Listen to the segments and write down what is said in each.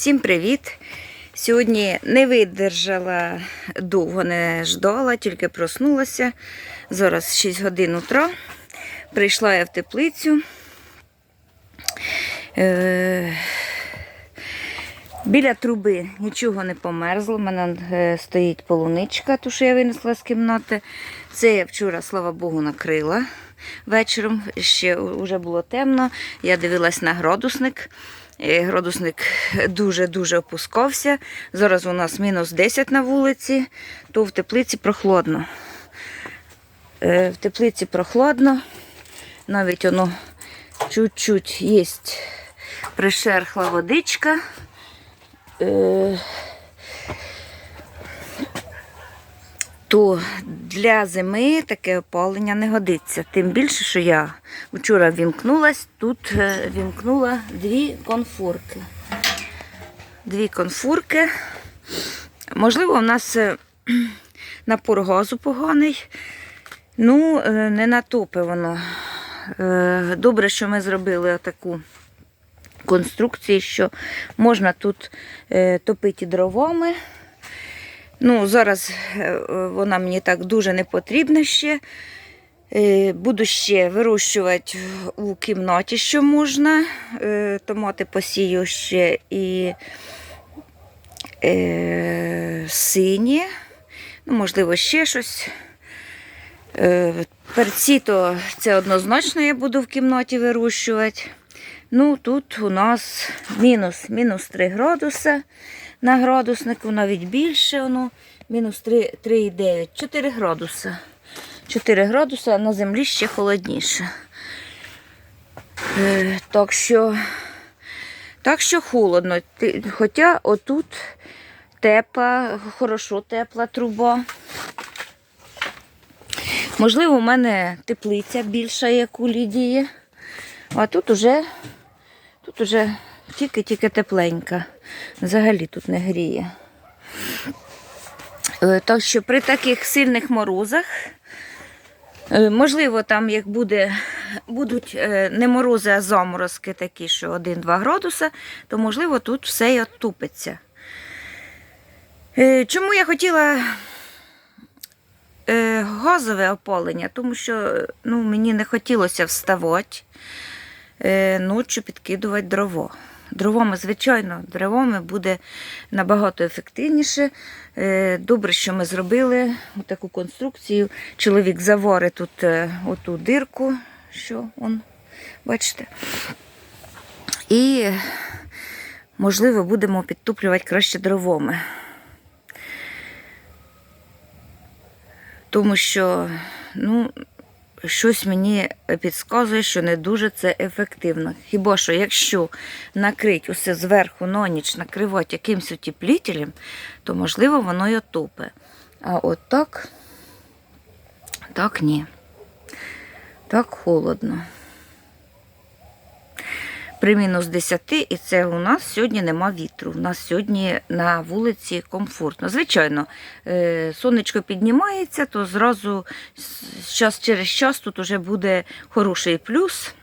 Всім привіт! Сьогодні не видержала, довго не ждала, тільки проснулася. Зараз 6 годин утра. Прийшла я в теплицю. Е, Біля труби нічого не померзло. У мене е, стоїть полуничка, ту, що я винесла з кімнати. Це я вчора, слава Богу, накрила вечором. Ще вже було темно. Я дивилась на градусник. Е, Градусник дуже-дуже опускався. Зараз у нас мінус 10 на вулиці, то в теплиці прохладно. Е, В теплиці прохладно. Навіть воно чуть-чуть є пришерхла водичка. Е, то для зими таке опалення не годиться. Тим більше, що я вчора вімкнулась, тут е, вімкнула дві конфорки. Дві конфорки. Можливо, у нас е, напор газу поганий. Ну, е, не натопи воно. Добре, що ми зробили таку конструкцію, що можна тут топити дровами. Ну, зараз е, вона мені так дуже не потрібна ще. Е, Буду ще вирощувати у кімнаті, що можна. Е, Томати посію ще і сині. Ну, можливо, ще щось. Перці то це однозначно я буду в кімнаті вирощувати. Ну, тут у нас мінус, мінус 3 градуса на градуснику, навіть більше, воно, мінус 3,9, 4 градуса. 4 градуса, а на землі ще холодніше. Е, так що, так що холодно. Хоча отут тепла, хорошо тепла труба. Можливо, у мене теплиця більша, як у Лідії. А тут уже, тут уже тільки-тільки тепленька. Взагалі тут не гріє. Е, Так що при таких сильних морозах, е, можливо, там як буде, будуть е, не морози, а заморозки такі, що 1-2 градуса, то можливо тут все й оттупиться. Чому я хотіла газове опалення? Тому що ну, мені не хотілося вставати ночі підкидувати дрова. Дровами, звичайно, дровами буде набагато ефективніше. Е, Добре, що ми зробили таку конструкцію. Чоловік заварить тут е, оту дирку, що он, бачите. І, можливо, будемо підтоплювати краще дровами. Тому що, ну, щось мені підказує, що не дуже це ефективно. Хіба що, якщо накрити усе зверху на ніч, накривати якимось утеплітелем, то можливо воно й отопе. А от так, так ні. Так холодно. При мінус 10, і це у нас сьогодні нема вітру. У нас сьогодні на вулиці комфортно. Звичайно, е, сонечко піднімається, то зразу час через час тут вже буде хороший плюс.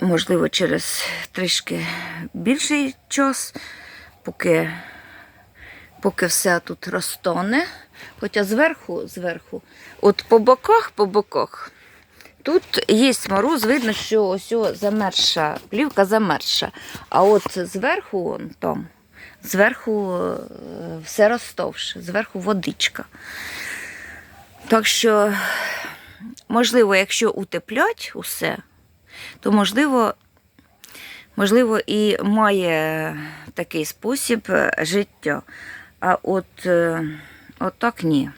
Можливо, через трішки більший час, поки, поки все тут розтоне. Хоча зверху, зверху, от по боках, по боках. Тут є мороз, видно, що ось о замерша, плівка замерша. А от зверху, вон там, зверху е, все розтовше, зверху водичка. Так що, можливо, якщо утеплять усе, то можливо, можливо і має такий спосіб життя. А от, е, от так ні.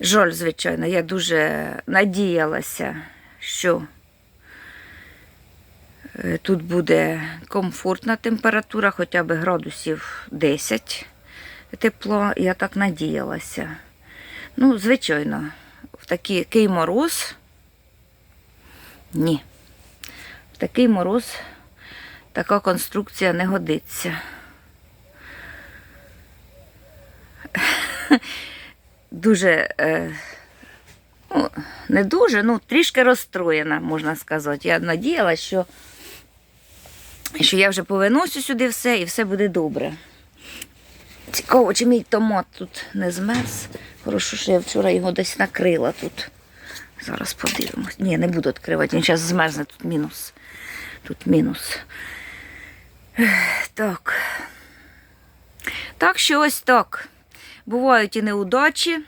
Жаль, звичайно, я дуже надіялася, що е, тут буде комфортна температура, хоча б градусів 10 тепло. Я так надіялася. Ну, звичайно, в такий, мороз. Ні. В такий мороз така конструкція не годиться. Дуже е, ну, не дуже, ну, трішки розстроєна, можна сказати. Я надіялася, що, що я вже повиносю сюди все і все буде добре. Цікаво, чи мій томат тут не змерз. Хорошо, що я вчора його десь накрила тут. Зараз подивимось. Ні, не буду відкривати, він зараз змерзне, тут мінус. Тут мінус. Так. Так що ось так. Бувають і неудачі.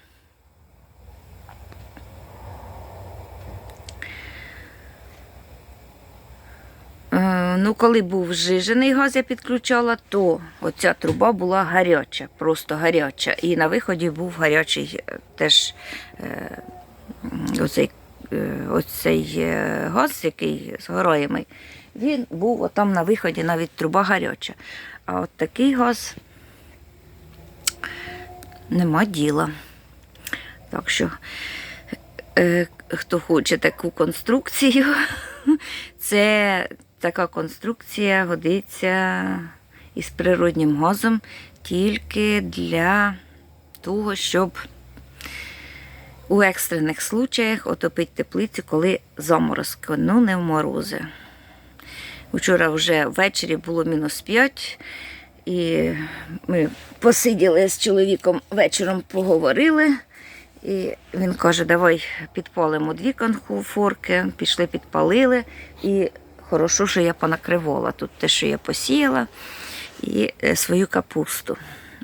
Е, Ну, коли був зжижений газ, я підключала, то оця труба була гаряча, просто гаряча. І на виході був гарячий е, теж е, оцей, оцей газ, який згораємий, він був отам на виході навіть труба гаряча. А от такий газ нема діла. Так що, е, хто хоче таку конструкцію, це така конструкція годиться із природнім газом тільки для того, щоб у екстрених случаях отопити теплицю, коли заморозки, ну не в морози. Вчора вже ввечері було мінус 5, і ми посиділи з чоловіком вечором, поговорили. І він каже, давай підпалимо дві конфорки, пішли, підпалили. І хорошо, що я понакривала тут те, що я посіяла, і е, свою капусту.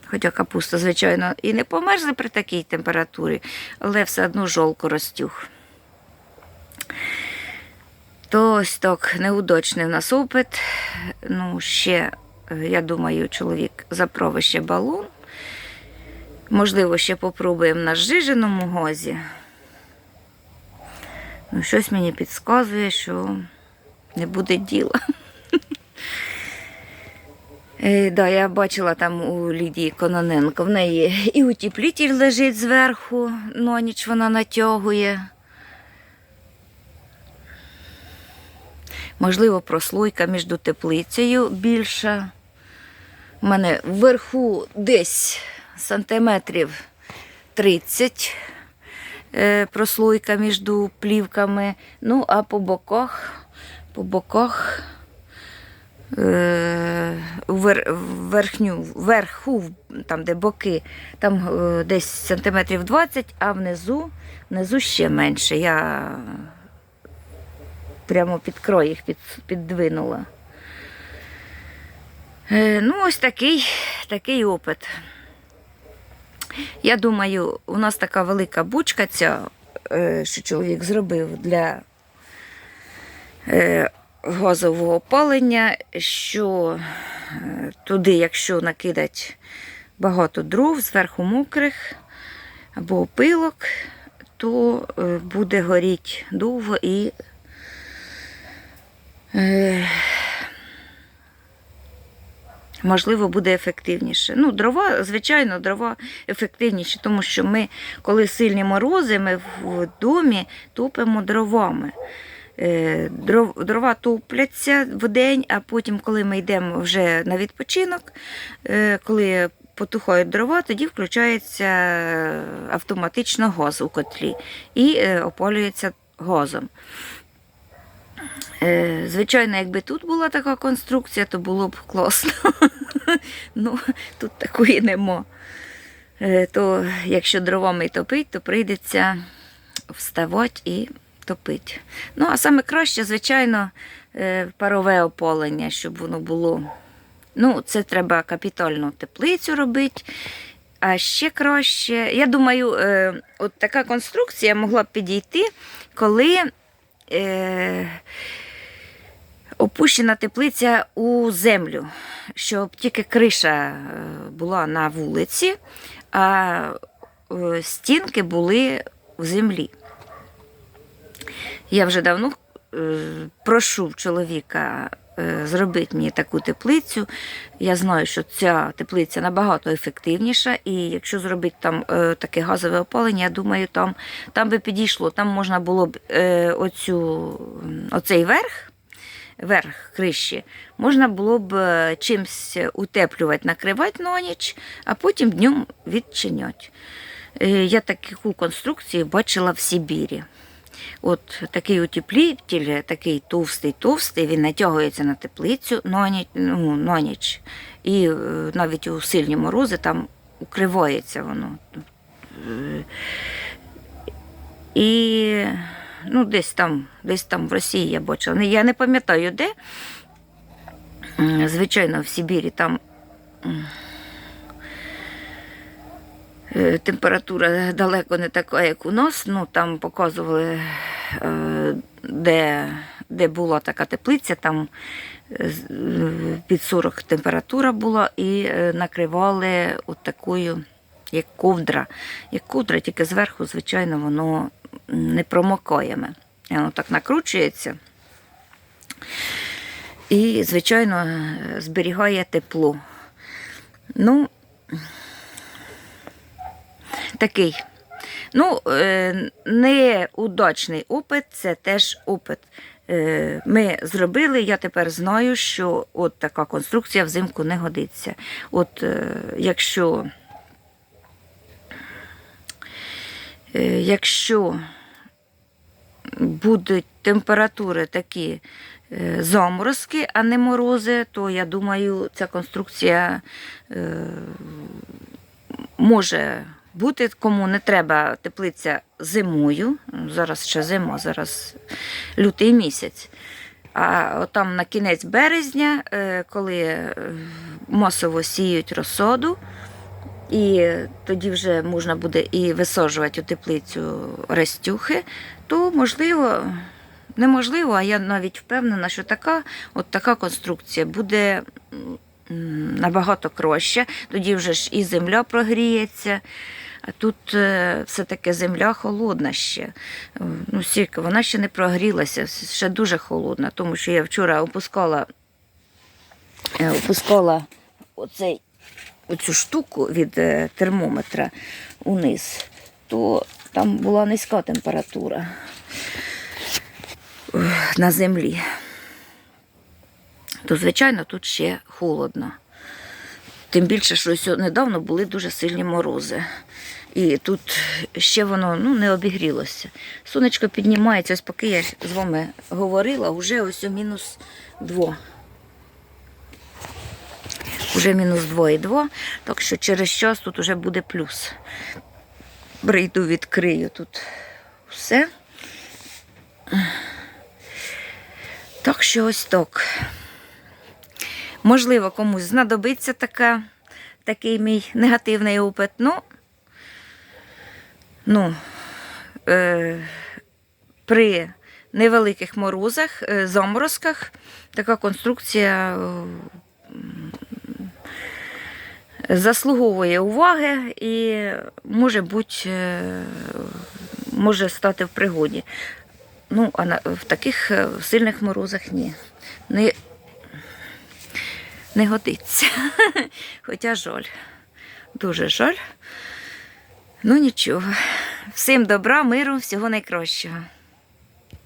Хоча капуста, звичайно, і не померзла при такій температурі, але все одно жолко розтюг. То ось так, неудачний в нас опит. Ну, ще, я думаю, чоловік заправив ще балон. Можливо, ще попробуємо на зжиженому газі. Ну, щось мені підказує, що не буде діла. Е, да, я бачила там у Лідії Кононенко. В неї і утеплітель лежить зверху, на ніч вона натягує. Можливо, прослойка між теплицею більша. У мене вверху десь сантиметрів 30 е, прослойка між плівками. Ну, а по боках, по боках е, верхню, вверху, там, де боки, там е, десь сантиметрів 20, а внизу, внизу ще менше. Я прямо під крой їх під, піддвинула. Е, Ну, ось такий, такий опит. Я думаю, у нас така велика бучка ця, е, що чоловік зробив для е, газового опалення, що туди, якщо накидати багато дров, зверху мокрих або опилок, то буде горіти довго і можливо, буде ефективніше. Ну, дрова, звичайно, дрова ефективніші, тому що ми, коли сильні морози, ми в домі топимо дровами. Е, Дрова топляться в день, а потім, коли ми йдемо вже на відпочинок, е, коли потухають дрова, тоді включається автоматично газ у котлі і е, опалюється газом. Е, Звичайно, якби тут була така конструкція, то було б класно. Ну, тут такої нема. Е, То якщо дровами топить, то прийдеться вставати і топити. Ну, а саме краще, звичайно, е, парове опалення, щоб воно було. Ну, це треба капітальну теплицю робити. А ще краще, я думаю, от така конструкція могла б підійти, коли е, опущена теплиця у землю, щоб тільки криша е, була на вулиці, а е, стінки були в землі. Я вже давно е, прошу чоловіка зробити мені таку теплицю. Я знаю, що ця теплиця набагато ефективніша, і якщо зробити там е, таке газове опалення, я думаю, там, там би підійшло. Там можна було б е, оцю, оцей верх. Верх криші можна було б е, чимось утеплювати, накривати на ніч, а потім днем відчиняти. Е, Я таку конструкцію бачила в Сибірі. От такий утеплітель, такий товстий-товстий, він натягується на теплицю на ніч, ну, на. І е, навіть у сильні морози там укривається воно. І ну, десь там, десь там в Росії я бачила. Я не пам'ятаю де. Звичайно, в Сибірі там температура далеко не така, як у нас. Ну, там показували, е, де, де була така теплиця, там е, е, під 40 температура була, і е, накривали от такою, як ковдра. Як ковдра, тільки зверху, звичайно, воно не промокаєме. І Воно так накручується. І, звичайно, е, зберігає тепло. Ну, такий. Ну, е, неудачний опит це теж опит. Е, Ми зробили, я тепер знаю, що от така конструкція взимку не годиться. От е, якщо, якщо будуть температури такі заморозки, а не морози, то я думаю, ця конструкція може бути, кому не треба теплиця зимою. Зараз ще зима, зараз лютий місяць. А там на кінець березня, е, коли е, масово сіють розсоду, і тоді вже можна буде і висаджувати у теплицю рестюхи, то можливо, неможливо, а я навіть впевнена, що така, от така конструкція буде набагато краще. Тоді вже ж і земля прогріється. А тут е, все-таки земля холодна ще. Ну, стільки, вона ще не прогрілася, ще дуже холодна, тому що я вчора опускала, е, опускала оцей оцю штуку від е, термометра униз, то там була низька температура на землі. То, звичайно, тут ще холодно. Тим більше, що недавно були дуже сильні морози. І тут ще воно ну, не обігрілося. Сонечко піднімається, ось поки я з вами говорила, вже ось мінус 2. Уже мінус 2,2, так що через час тут вже буде плюс. Прийду, відкрию тут все. Так що ось так. Можливо, комусь знадобиться така, такий мій негативний опит. Ну, ну е, при невеликих морозах, е, заморозках така конструкція е, заслуговує уваги і може бути, е, може стати в пригоді. Ну, а в таких е, сильних морозах ні. Не, не годиться. Хоча жаль. Дуже жаль. Ну нічого. Всім добра, миру, всього найкращого.